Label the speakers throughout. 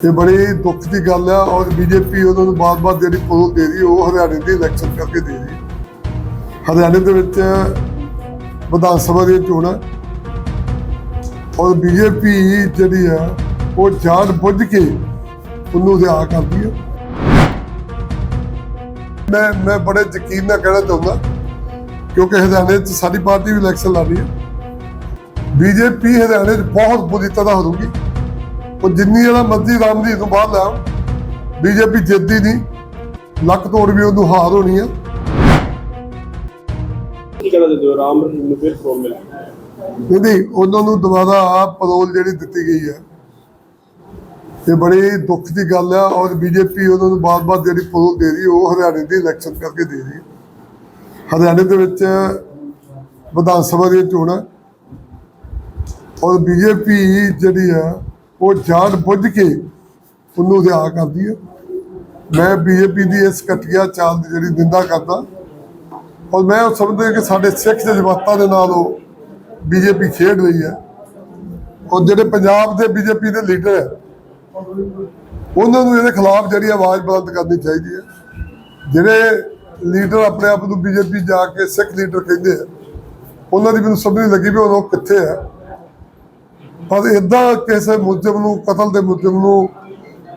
Speaker 1: ਇਹ ਬੜੀ ਦੁੱਖ ਦੀ ਗੱਲ ਆ ਔਰ ਬੀਜੇਪੀ ਉਹਨਾਂ ਨੂੰ ਬਾਰ-ਬਾਰ ਜਿਹੜੀ ਪੋਲ ਦੇ ਰਹੀ, ਉਹ ਹਰਿਆਣੇ ਦੀ ਇਲੈਕਸ਼ਨ ਕਰਕੇ ਦੇ ਰਹੀ। ਹੈ। ਹਰਿਆਣੇ ਦੇ ਵਿੱਚ ਵਿਧਾਨ ਸਭਾ ਦੀਆਂ ਚੋਣਾਂ ਔਰ ਬੀਜੇਪੀ ਜਿਹੜੀ ਆ, ਉਹ ਜਾਣ ਬੁੱਝ ਕੇ ਉਹਨੂੰ ਰਿਆ ਕਰਦੀ ਹੈ ਮੈਂ ਮੈਂ ਬੜੇ ਯਕੀਨ ਨਾਲ ਕਹਿਣਾ ਚਾਹੁੰਦਾ, ਕਿਉਂਕਿ ਹਰਿਆਣੇ 'ਚ ਸਾਡੀ ਪਾਰਟੀ ਵੀ ਇਲੈਕਸ਼ਨ ਲੜ ਰਹੀ ਹੈ ਬੀਜੇਪੀ ਹਰਿਆਣੇ 'ਚ ਬਹੁਤ ਬੁਰੀ ਤਰ੍ਹਾਂ ਹਾਰੂਗੀ ਉਹ ਜਿੰਨੀ ਜਿਹੜਾ ਮਰਜ਼ੀ ਰਾਮਦੀਪ ਨੂੰ ਬਾਹਰ ਲਿਆਉਣ ਬੀਜੇਪੀ ਜਿੱਤਦੀ ਨਹੀਂ। ਲੱਕ ਤੋੜ ਵੀ ਉਹਨੂੰ ਹਾਰ ਹੋਣੀ ਆ।
Speaker 2: ਕੀ ਚਾਹੁੰਦੇ ਹੋ ਰਾਮ ਨੂੰ ਫਿਰ ਫੋਨ ਮਿਲਿਆ
Speaker 1: ਨਹੀਂ ਉਹਨਾਂ ਨੂੰ ਦੁਬਾਰਾ ਪਰੋਲ ਜਿਹੜੀ ਦਿੱਤੀ ਗਈ ਹੈ ਇਹ ਬੜੀ ਦੁੱਖ ਦੀ ਗੱਲ ਆ ਔਰ ਬੀਜੇਪੀ ਉਹਨਾਂ ਨੂੰ ਬਾਰ-ਬਾਰ ਜਿਹੜੀ ਪਰੋਲ ਦੇ ਰਹੀ ਉਹ ਹਰਿਆਣੇ ਦੀ ਇਲੈਕਸ਼ਨ ਕਰਕੇ ਦੇ ਰਹੀ। ਹਰਿਆਣੇ ਦੇ ਵਿੱਚ ਵਿਧਾਨ ਸਭਾ ਦੀਆਂ ਚੋਣਾਂ। ਔਰ ਬੀਜੇਪੀ ਜਿਹੜੀ ਆ ਉਹ ਜਾਣ ਬੁੱਝ ਕੇ ਉਹਨੂੰ ਰਿਆ ਕਰਦੀ ਹੈ। ਮੈਂ ਬੀਜੇਪੀ ਦੀ ਇਸ ਘਟੀਆ ਚਾਲ ਦੀ ਜਿਹੜੀ ਨਿੰਦਾ ਕਰਦਾ, ਔਰ ਮੈਂ ਉਹ ਸਮਝਦਾ ਕਿ ਸਾਡੇ ਸਿੱਖ ਜਜ਼ਬਾਤਾਂ ਦੇ ਨਾਲ ਉਹ ਬੀਜੇਪੀ ਖੇਡ ਰਹੀ ਹੈ। ਔਰ ਜਿਹੜੇ ਪੰਜਾਬ ਦੇ ਬੀਜੇਪੀ ਦੇ ਲੀਡਰ ਹੈ, ਉਹਨਾਂ ਨੂੰ ਇਹਦੇ ਖਿਲਾਫ ਜਿਹੜੀ ਆਵਾਜ਼ ਬੁਲੰਦ ਕਰਨੀ ਚਾਹੀਦੀ ਹੈ। ਜਿਹੜੇ ਲੀਡਰ ਆਪਣੇ ਆਪ ਨੂੰ ਬੀਜੇਪੀ ਜਾ ਕੇ ਸਿੱਖ ਲੀਡਰ ਕਹਿੰਦੇ ਆ, ਉਹਨਾਂ ਦੀ ਮੈਨੂੰ ਸਮਝ ਨਹੀਂ ਲੱਗੀ ਵੀ ਉਹ ਕਿੱਥੇ ਹੈ। ਪਰ ਇਦਾਂ ਕਿਸੇ ਮੁਲਜ਼ਮ ਨੂੰ, ਕਤਲ ਦੇ ਮੁਲਜ਼ਮ ਨੂੰ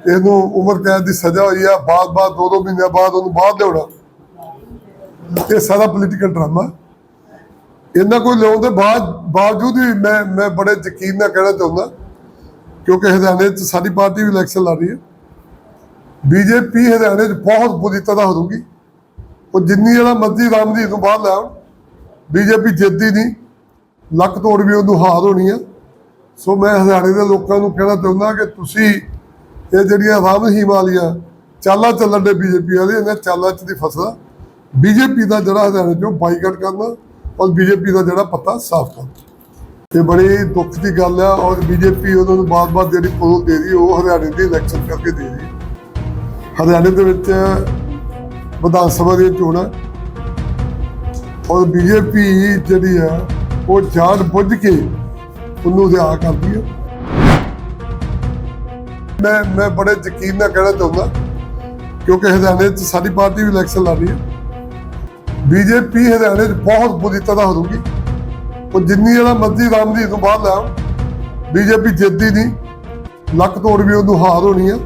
Speaker 1: ਇਹਨੂੰ ਉਮਰ ਕੈਦ ਦੀ ਸਜ਼ਾ ਹੋਈ ਆ ਬਾਅਦ-ਬਾਅਦ ਦੋ ਦੋ ਮਹੀਨਿਆਂ ਬਾਅਦ ਉਹਨੂੰ ਬਾਹਰ ਲਿਆਉਣਾ ਇਹ ਸਾਰਾ ਪੋਲੀਟੀਕਲ ਡਰਾਮਾ ਇਹਨਾਂ ਕੋਈ ਲਿਆਉਣ ਦੇ ਬਾਅਦ, ਬਾਵਜੂਦ ਵੀ ਮੈਂ ਮੈਂ ਬੜੇ ਯਕੀਨ ਨਾਲ ਕਹਿਣਾ ਚਾਹੁੰਦਾ, ਕਿਉਂਕਿ ਹਰਿਆਣੇ 'ਚ ਸਾਡੀ ਪਾਰਟੀ ਵੀ ਇਲੈਕਸ਼ਨ ਲੜ ਰਹੀ ਹੈ। ਬੀਜੇਪੀ ਹਰਿਆਣੇ 'ਚ ਬਹੁਤ ਬੁਰੀ ਤਰ੍ਹਾਂ ਹੋਊਗੀ ਉਹ ਜਿੰਨੀ ਜਿਹੜਾ ਮਰਜ਼ੀ ਰਾਮਦੀਪ ਨੂੰ ਬਾਹਰ ਲਿਆਉਣ ਬੀਜੇਪੀ ਜਿੱਤਦੀ ਨਹੀਂ। ਲੱਕ ਤੋੜ ਵੀ ਉਹਨੂੰ ਹਾਰ ਹੋਣੀ ਆ। ਸੋ ਮੈਂ ਹਰਿਆਣੇ ਦੇ ਲੋਕਾਂ ਨੂੰ ਕਹਿਣਾ ਚਾਹੁੰਦਾ ਕਿ ਤੁਸੀਂ ਇਹ ਜਿਹੜੀਆਂ ਰਾਮ ਹਿਮਾਲੀਆ ਚਾਲਾਂ ਚੱਲਣ ਦੇ ਬੀਜੇਪੀ ਵਾਲੇ, ਇਹਨਾਂ ਚਾਲਾਂ 'ਚ ਦੀ ਫਸਣਾ ਬੀਜੇਪੀ ਦਾ ਜਿਹੜਾ ਹਰਿਆਣੇ 'ਚੋਂ ਬਾਈਕਾਟ ਕਰਨਾ ਔਰ ਬੀਜੇਪੀ ਦਾ ਜਿਹੜਾ ਪੱਤਾ ਸਾਫ਼ ਕਰਨਾ। ਇਹ ਬੜੀ ਦੁੱਖ ਦੀ ਗੱਲ ਆ ਔਰ ਬੀਜੇਪੀ ਉਹਨਾਂ ਨੂੰ ਬਾਰ-ਬਾਰ ਜਿਹੜੀ ਪੋਲ ਦੇ ਰਹੀ, ਉਹ ਹਰਿਆਣੇ ਦੀ ਇਲੈਕਸ਼ਨ ਕਰਕੇ ਦੇ ਰਹੀ। ਹਰਿਆਣੇ ਦੇ ਵਿੱਚ ਵਿਧਾਨ ਸਭਾ ਦੀਆਂ ਚੋਣਾਂ ਔਰ ਬੀਜੇਪੀ ਜਿਹੜੀ ਆ, ਉਹ ਜਾਣ ਬੁੱਝ ਕੇ ਉਹਨੂੰ ਰਿਆ ਕਰਦੀ ਹੈ ਮੈਂ ਮੈਂ ਬੜੇ ਯਕੀਨ ਨਾਲ ਕਹਿਣਾ ਚਾਹੁੰਦਾ ਕਿਉਂਕਿ ਹਰਿਆਣੇ 'ਚ ਸਾਡੀ ਪਾਰਟੀ ਵੀ ਇਲੈਕਸ਼ਨ ਲੜ ਰਹੀ ਹੈ ਬੀਜੇਪੀ ਹਰਿਆਣੇ 'ਚ ਬਹੁਤ ਬੁਰੀ ਤਰ੍ਹਾਂ ਹਾਰੂਗੀ ਉਹ ਜਿੰਨੀ ਜਿਹੜਾ ਮਰਜ਼ੀ ਰਾਮਦੀਪ ਨੂੰ ਬਾਹਰ ਲਿਆਉਣ ਬੀਜੇਪੀ ਜਿੱਤਦੀ ਨਹੀਂ ਲੱਕ ਤੋੜ ਵੀ ਉਹਨੂੰ ਹਾਰ ਹੋਣੀ ਆ।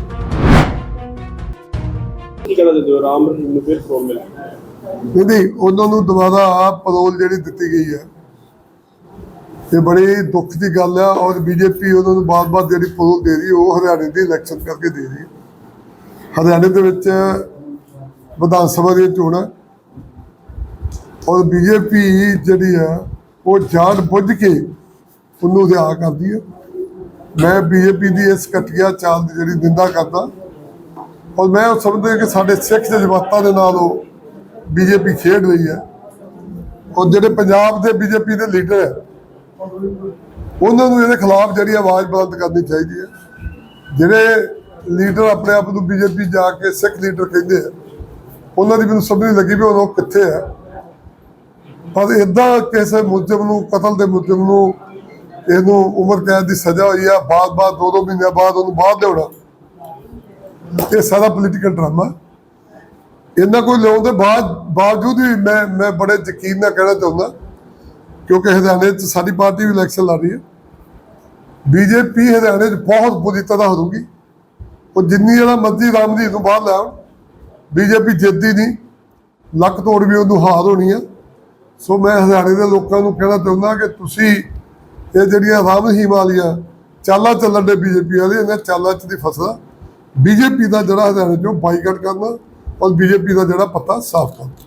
Speaker 2: ਕੀ ਹੋ? ਰਾਮ ਨੂੰ ਫਿਰ ਫੋਨ ਮਿਲਿਆ।
Speaker 1: ਨਹੀਂ ਉਹਨਾਂ ਨੂੰ ਦੁਬਾਰਾ ਪਰੋਲ ਜਿਹੜੀ ਦਿੱਤੀ ਗਈ ਹੈ ਇਹ ਬੜੀ ਦੁੱਖ ਦੀ ਗੱਲ ਆ ਔਰ ਬੀਜੇਪੀ ਉਹਨਾਂ ਨੂੰ ਬਾਰ-ਬਾਰ ਜਿਹੜੀ ਪਰੋਲ ਦੇ ਰਹੀ, ਉਹ ਹਰਿਆਣੇ ਦੀ ਇਲੈਕਸ਼ਨ ਕਰਕੇ ਦੇ ਰਹੀ। ਹੈ ਹਰਿਆਣੇ ਦੇ ਵਿੱਚ ਵਿਧਾਨ ਸਭਾ ਦੀਆਂ ਚੋਣਾਂ, ਔਰ ਬੀਜੇਪੀ ਜਿਹੜੀ ਆ, ਉਹ ਜਾਣ ਬੁੱਝ ਕੇ ਉਹਨੂੰ ਰਿਆ ਕਰਦੀ ਹੈ ਮੈਂ ਬੀਜੇਪੀ ਦੀ ਇਸ ਘਟੀਆ ਚਾਲ ਦੀ ਜਿਹੜੀ ਨਿੰਦਾ ਕਰਦਾ, ਔਰ ਮੈਂ ਉਹ ਸਮਝਦਾ ਕਿ ਸਾਡੇ ਸਿੱਖ ਜਜ਼ਬਾਤਾਂ ਦੇ ਨਾਲ ਉਹ ਬੀਜੇਪੀ ਖੇਡ ਰਹੀ ਹੈ ਔਰ ਜਿਹੜੇ ਪੰਜਾਬ ਦੇ ਬੀਜੇਪੀ ਦੇ ਲੀਡਰ ਹੈ ਉਹਨਾਂ ਨੂੰ ਇਹਦੇ ਖਿਲਾਫ ਜਿਹੜੀ ਆਵਾਜ਼ ਬੁਲੰਦ ਕਰਨੀ ਚਾਹੀਦੀ ਹੈ। ਜਿਹੜੇ ਲੀਡਰ ਆਪਣੇ ਆਪ ਨੂੰ ਬੀਜੇਪੀ ਜਾ ਕੇ ਸਿੱਖ ਲੀਡਰ ਕਹਿੰਦੇ ਆ, ਉਹਨਾਂ ਦੀ ਮੈਨੂੰ ਸਮਝ ਨਹੀਂ ਲੱਗੀ ਵੀ ਉਹ ਲੋਕ ਕਿੱਥੇ ਆ। ਪਰ ਇਦਾਂ ਕਿਸੇ ਮੁਲਜ਼ਮ ਨੂੰ, ਕਤਲ ਦੇ ਮੁਲਜ਼ਮ ਨੂੰ ਇਹਨੂੰ ਉਮਰ ਕੈਦ ਦੀ ਸਜ਼ਾ ਹੋਈ ਆ ਬਾਅਦ-ਬਾਅਦ ਦੋ ਦੋ ਮਹੀਨਿਆਂ ਬਾਅਦ ਉਹਨੂੰ ਬਾਹਰ ਲਿਆਉਣਾ। ਇਹ ਸਾਰਾ ਪੋਲੀਟੀਕਲ ਡਰਾਮਾ ਇਹਨਾਂ ਕੋਈ ਲਿਆਉਣ ਦੇ ਬਾਅਦ ਬਾਵਜੂਦ ਵੀ ਮੈਂ ਮੈਂ ਬੜੇ ਯਕੀਨ ਨਾਲ ਕਹਿਣਾ ਚਾਹੁੰਦਾ ਕਿਉਂਕਿ ਹਰਿਆਣੇ 'ਚ ਸਾਡੀ ਪਾਰਟੀ ਵੀ ਇਲੈਕਸ਼ਨ ਲੜ ਰਹੀ ਹੈ। ਬੀਜੇਪੀ ਹਰਿਆਣੇ 'ਚ ਬਹੁਤ ਬੁਰੀ ਤਰ੍ਹਾਂ ਹਾਰੂਗੀ ਉਹ ਜਿੰਨੀ ਜਿਹੜਾ ਮਰਜ਼ੀ ਰਾਮਦੀਪ ਨੂੰ ਬਾਹਰ ਲਿਆਉਣ ਬੀਜੇਪੀ ਜਿੱਤਦੀ ਨਹੀਂ, ਲੱਕ ਤੋੜ ਵੀ ਉਹਨੂੰ ਹਾਰ ਹੋਣੀ ਆ। ਸੋ ਮੈਂ ਹਰਿਆਣੇ ਦੇ ਲੋਕਾਂ ਨੂੰ ਕਹਿਣਾ ਚਾਹੁੰਦਾ ਕਿ ਤੁਸੀਂ ਇਹ ਜਿਹੜੀਆਂ ਰਾਮ ਵਾਲੀਆਂ ਚਾਲਾਂ ਚੱਲਣ ਦੇ ਬੀਜੇਪੀ ਵਾਲੇ, ਇਹਨਾਂ ਚਾਲਾਂ 'ਚ ਦੀ ਫਸਣਾ। ਬੀਜੇਪੀ ਦਾ ਜਿਹੜਾ ਹਰਿਆਣੇ 'ਚੋਂ ਬਾਈਕਾਟ ਕਰਨਾ ਔਰ ਬੀਜੇਪੀ ਦਾ ਜਿਹੜਾ ਪੱਤਾ ਸਾਫ਼ ਕਰਨਾ।